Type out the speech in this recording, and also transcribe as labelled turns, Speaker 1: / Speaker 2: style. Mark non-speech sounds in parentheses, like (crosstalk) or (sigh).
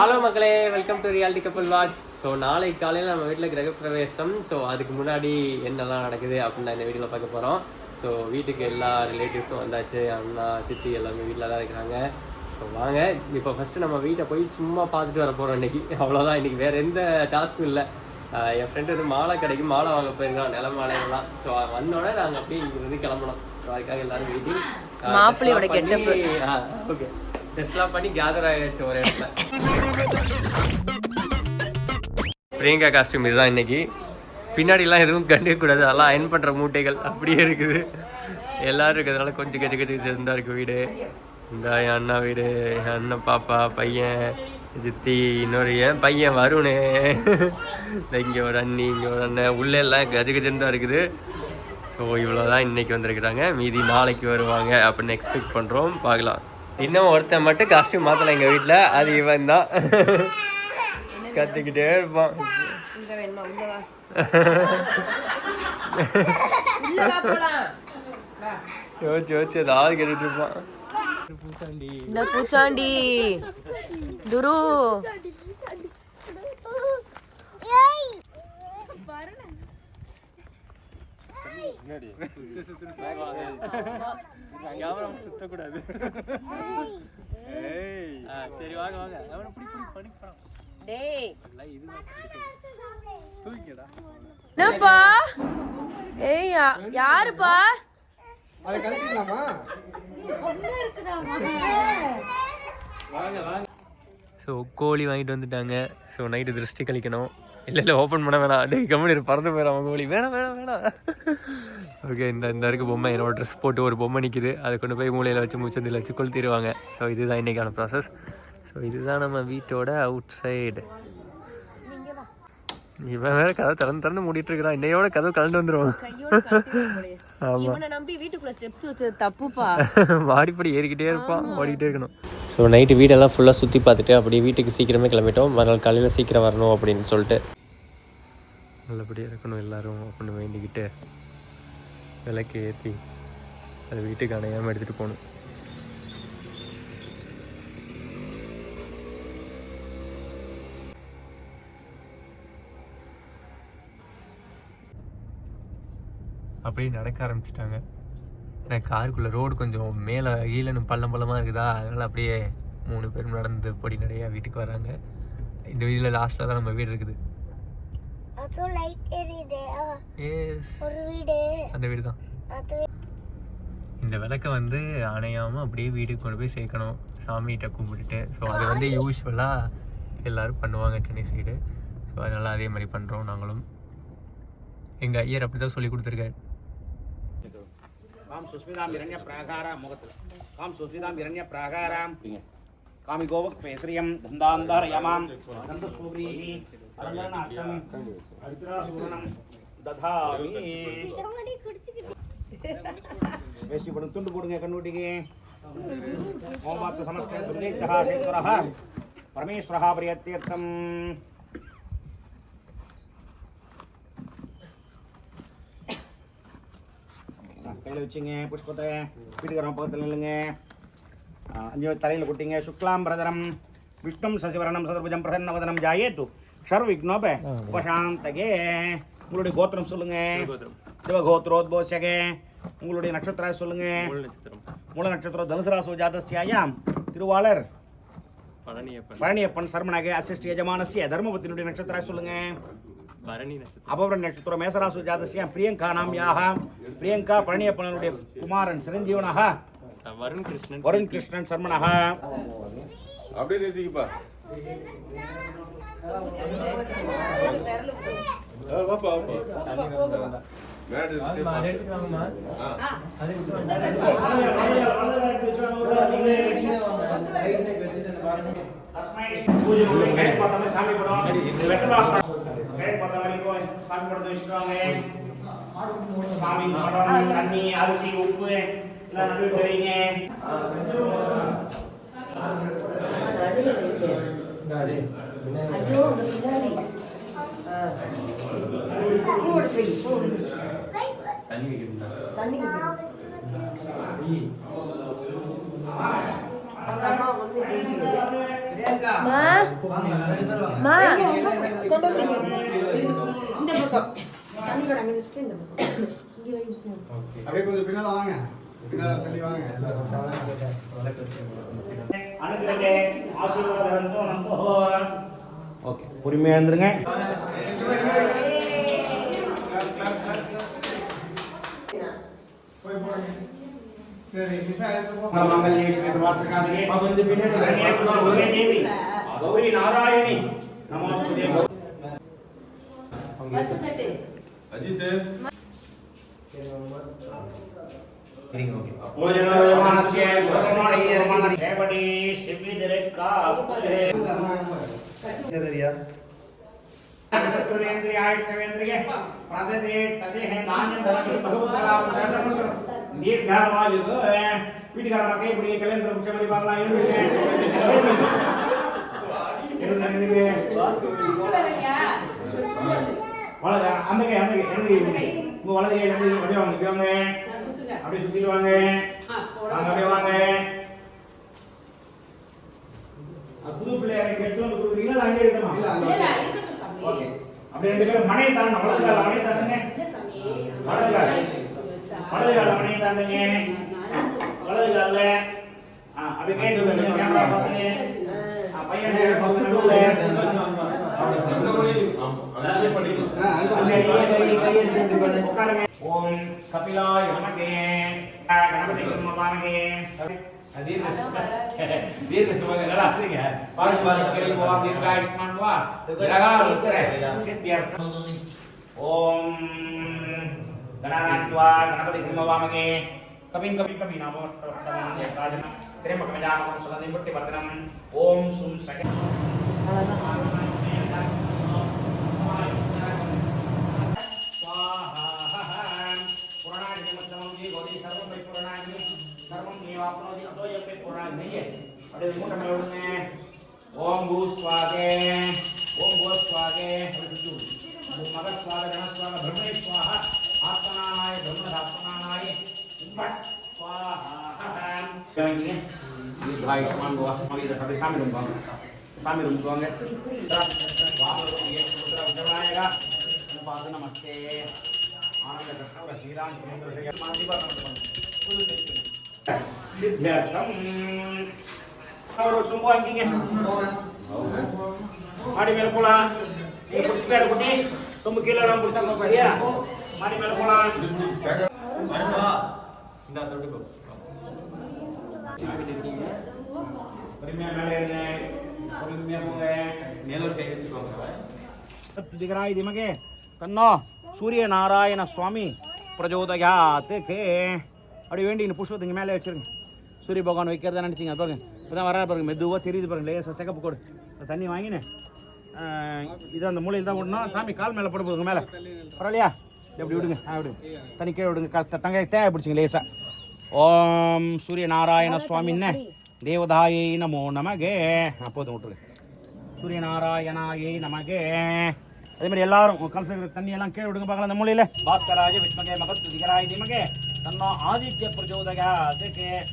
Speaker 1: Hello மக்களே welcome to reality கப்பல் watch so நாளை காலையில் நம்ம வீட்டில் கிரகப்பிரவேசம். ஸோ அதுக்கு முன்னாடி என்னெல்லாம் நடக்குது அப்படின்னு நான் இந்த வீடியோவில் பார்க்க போகிறோம் ஸோ வீட்டுக்கு எல்லா ரிலேட்டிவ்ஸும் வந்தாச்சு. அண்ணா சித்தி எல்லாமே வீட்டில் தான் இருக்கிறாங்க. ஸோ வாங்க. இப்போ ஃபஸ்ட்டு நம்ம வீட்டை போய் சும்மா பார்த்துட்டு வர போகிறோம் இன்னைக்கு. அவ்வளோதான் இன்னைக்கு வேறு எந்த டாஸ்க்கும் இல்லை. என் ஃப்ரெண்டு வந்து மாலை கடைக்கு மாலை வாங்க போயிருக்கான். நில மாலையெல்லாம் ஸோ வந்தோடனே நாங்கள் அப்படியே இங்கிருந்து கிளம்பணும் ஸோ அதுக்காக எல்லாரும் வெயிட்டிங்
Speaker 2: மாப்பிள்ளையோட.
Speaker 1: ஓகே டெஸ்ட்லாம் பண்ணி கேதர் ஆகிடுச்சு ஒரு இடத்துல. பிரியங்கா காஸ்டியூம் இதுதான் இன்னைக்கு. பின்னாடிலாம் எதுவும் கண்டுக்க கூடாது அதெல்லாம் அயன் பண்ணுற மூட்டைகள் அப்படியே இருக்குது. எல்லோரும் இருக்கிறதுனால கொஞ்சம் கச்சு கச்சு கச்சு இருந்தா இருக்குது வீடு. இந்த என் அண்ணா வீடு என் அண்ணன் பாப்பா பையன் சித்தி இன்னொரு என் பையன் வருணு. இந்த இங்கே ஒரு அண்ணி இங்கே ஒரு அண்ணன். உள்ளே எல்லாம் கஜ கஜன்னு தான் இருக்குது. ஸோ இவ்வளோ தான் இன்றைக்கி வந்திருக்கிறாங்க. மீதி நாளைக்கு வருவாங்க. அப்படின்னு எக்ஸ்பெக்ட் பண்ணுறோம் பார்க்கலாம். இன்னும் ஒருத்தன் மட்டும் காஸ்டியூம் மாற்றலாம் எங்கள் வீட்டில் அது இவன் தான். (laughs) கற்றுக்கிட்டே இருப்பான். (laughs) யோசிச்சு யோசிச்சு ஏதாவது கேட்டுட்டு இருப்பான்.
Speaker 2: இந்த பூச்சாண்டி. துரு.
Speaker 1: கேமரா சுத்தக்கூடாது. ஆ, சரி வாங்க வாங்க. அவனை பிடி பிடி பண்ணி போறான்
Speaker 2: டேய்.
Speaker 1: இதுதான்
Speaker 3: தூக்கிடா
Speaker 2: என்னப்பா? ஏய் யா- யாருப்பா?
Speaker 3: அதை
Speaker 1: ஸோ கோழி வாங்கிட்டு வந்துட்டாங்க. ஸோ நைட்டு திருஷ்டி கழிக்கணும். இல்லை இல்லை ஓப்பன் பண்ண வேணாம். டேய் கம்மனி பறந்து போயிடும் அவங்க கோழி வேணாம் வேணாம் வேணாம். ஓகே இந்த இந்த இருக்க பொம்மை என்னோட ட்ரெஸ் போட்டு ஒரு பொம்மை நிற்கிது அதை கொண்டு போய் மூலையில் வச்சு மூச்சந்தில் வச்சு கொளுத்திடுவாங்க. ஸோ இதுதான் இன்றைக்கான ப்ராசஸ் ஸோ இதுதான் நம்ம வீட்டோட அவுட் சைடு இவன் வேற கதை திறந்து திறந்து மூடிட்டு இருக்கிறான். இன்னையோட கதவு கலந்து
Speaker 2: போலயே. இவனை நம்பி வீட்டுக்குள்ள ஸ்டெப்ஸ் வச்சது தப்புப்பா.
Speaker 1: மாடிப்படி ஏறிக்கிட்டே இருப்பான். ஓடிக்கிட்டே இருக்கணும். ஸோ நைட்டு வீடெல்லாம் ஃபுல்லாக சுற்றி பார்த்துட்டு அப்படியே வீட்டுக்கு சீக்கிரமே கிளம்பிட்டோம். மறுநாள் காலையில் சீக்கிரம் வரணும் அப்படின்னு சொல்லிட்டு. நல்லபடியாக இருக்கணும் எல்லாரும் அப்படின்னு வேண்டிக்கிட்டு விளக்கு ஏற்றி அது வீட்டுக்கு அணையாமல் எடுத்துகிட்டு போகணும். அப்படியே நடக்க ஆரம்பிச்சிட்டாங்க. எனக்கு காருக்குள்ளே ரோடு கொஞ்சம் மேலே ஈழனும் பள்ளம் பள்ளமாக இருக்குதா? அதனால் அப்படியே மூணு பேரும் நடந்து பொடி நிறையா வீட்டுக்கு வராங்க. இந்த வீதியில் லாஸ்ட்டில் தான் நம்ம வீடு இருக்குது. அந்த வீடு தான் இந்த விளக்க வந்து அணையாமல் அப்படியே வீட்டுக்கு கொண்டு போய் சேர்க்கணும். சாமிகிட்ட கும்பிட்டுட்டு. ஸோ அது வந்து யூஸ்வலாக எல்லோரும் பண்ணுவாங்க சென்னை சைடு ஸோ அதனால் அதே மாதிரி பண்ணுறோம் நாங்களும். எங்கள் ஐயர் அப்படி தான் சொல்லி கொடுத்துருக்காரு.
Speaker 4: காம் சுஸ்மிதாம் இரண்ய பிராகாராம் முகத்தில் காம் சுஸ்மிதாம் இரண்ய பிராகாராம் காமி கோவக் பேசரியம் தந்தாந்தார யமாம் தந்த சூரியி அலங்கரணார்த்தம் அரித்ராசூரணம் ததாமி வேஷ்டி போடுங்க துண்டு போடுங்க கண்ணுட்டிக்கு ஓமாத்து சமஸ்த துர்கைத்தா சேதுரः பரமேஸ்வரः பிரியத்தீர்த்தம் கையில் வச்சுங்க புஷ்பத்தை வீட்டுக்காரன் பக்கத்தில் நில்லுங்க. அஞ்சு தலையில் கொட்டிங்க. சுக்லாம் பிரதரம் விஷ்ணும் சசிவரணம் சதுர்புஜம் பிரசன்னவதனம் ஜாயேத்து ஷர் விக்னோப உபசாந்தகே. உங்களுடைய கோத்திரம் சொல்லுங்க. சிவகோத்ரோத்போஷகே உங்களுடைய நட்சத்திரம் சொல்லுங்க. மூல நட்சத்திரம். தனுசராசோ ஜாதஸ்யாயாம். திருவாளர்.
Speaker 1: பழனியப்பன்.
Speaker 4: பழனியப்பன் சர்மனாக அசிஸ்ட் யஜமானஸ்ய தர்மபத்தினுடைய நட்சத்திரம் சொல்லுங்க. அபவர நட்சத்திரம். மேசராசு ஜாதஸ்ய பிரியங்கா நாம்யாக பிரியங்கா பழனியப்பனுடைய குமாரன் சிரஞ்சீவனாக
Speaker 1: வருண் கிருஷ்ணன்.
Speaker 4: வருண் கிருஷ்ணன் சர்மனாக.
Speaker 3: அப்படியே நிறுத்திக்கப்பா. ஆ,
Speaker 4: சாமி படம் சாமி படத்தை வச்சுருவாங்க சாமி படம் தண்ணி அரிசி உப்பு எல்லாம் நடுவில் வைங்க.
Speaker 2: தண்ணி வச்சுட்டு இந்த பக்கம்.
Speaker 3: அப்படியே கொஞ்சம் பின்னால வாங்க. பின்னால தள்ளி வாங்க.
Speaker 4: அனுகிரகே ஆசீர்வாதம் நமோ ஓகே பொறுமையா இருந்துருங்க. గౌరీ నారాయణి నమస్తే
Speaker 3: అజిత్
Speaker 4: భోజనోమానస్య భోజనోమానస్య సేవడి శివిదిరే కాపులే
Speaker 3: కట్టుదరియా
Speaker 4: కట్టుదేంద్రియాయ కవేంద్రియే ప్రదదే తదే నాన్య ధనం బహుకలా ప్రసమసరం நீர் காரமா ஏதோ வீட்டுக்கார மக்கள் இப்படி கல்யாணத்தை முடிச்ச மாதிரி பார்க்கலாம். வளர அந்த கை அந்த கை எனக்கு உங்க வலது கை அப்படியே வாங்க இப்படி வாங்க. அப்படியே சுத்திட்டு வாங்க. வலது கால மனையை தாண்டுங்க வலது கால ஆ அப்படியே கேட்டு வந்து கேமரா பார்த்துங்க. ஆ, பையன் ஃபர்ஸ்ட் நடுவுல
Speaker 3: அதே படிக்கணும். (laughs)
Speaker 4: ஓம் கபிலாய நமகே கணபதி குருமபானகே தீர்க்க சுக தீர்க்க சுக நல்லா ஆசிரிங்க பாருங்க போவா வா. ஓம். கணானாத்வா கணபதி குருமபாமகே கபின் கபி கபி நாமோஸ்தவஸ்தமானே காஜன திரேமகமஜாமகம் சுகந்தி புட்டி வர்த்தனம் ஓம் சும் சக ஓம் பூ ஸ்வாகே ஓம் பூ ஸ்வாகே பட் ஸ்வாஹா தீர்காயுஷ்மான் பவ மகித சபை சாமி ரூம் வாங்க சாமி ரூம் வாங்க நமஸ்தே ஆனந்த ஒரு சும்மா வாங்கிங்க மாடி மேல போலாம் நீங்க பேர் குட்டி கீழே எல்லாம் சரியா மாடி மேல போலாம்
Speaker 1: இந்த தொட்டுக்கோ
Speaker 4: பொறுமையா மேலே இருங்க பொறுமையா போங்க
Speaker 1: கை வச்சுக்கோங்க
Speaker 4: திகராய் திமகே தன்னோ சூரிய நாராயண சுவாமி பிரஜோதயாத் அப்படி வேண்டி இந்த புஷ்பத்துக்கு மேலே வச்சிருங்க சூரிய பகவான் வைக்கிறதா நினச்சிங்க பாருங்க இப்போதான் வர பாருங்க மெதுவாக தெரியுது பாருங்க லேசாக செக்கப்பு கோடு தண்ணி வாங்கினேன் இது அந்த மூலையில் தான் விடணும் சாமி கால் மேலே போட போதுங்க மேலே பரவாயில்லையா எப்படி அப்படி விடுங்க ஆ விடுங்க. தண்ணி கீழே விடுங்க. க- தங்க தேவை பிடிச்சிங்க லேசா? ஓம் சூரிய நாராயண சுவாமின்ன தேவதாயை நமோ நமகே. ஆ, போதும் விட்டுருங்க. சூரியநாராயணாயை நமகே. அதே மாதிரி எல்லாரும் கலச தண்ணி எல்லாம் கீழே விடுங்க பார்க்கலாம். அந்த மூலையில். பாஸ்கராஜ விஷ்மகே மகத் திகராய திமகே தன்னோ ஆதித்ய பிரஜோதகா அதுக்கு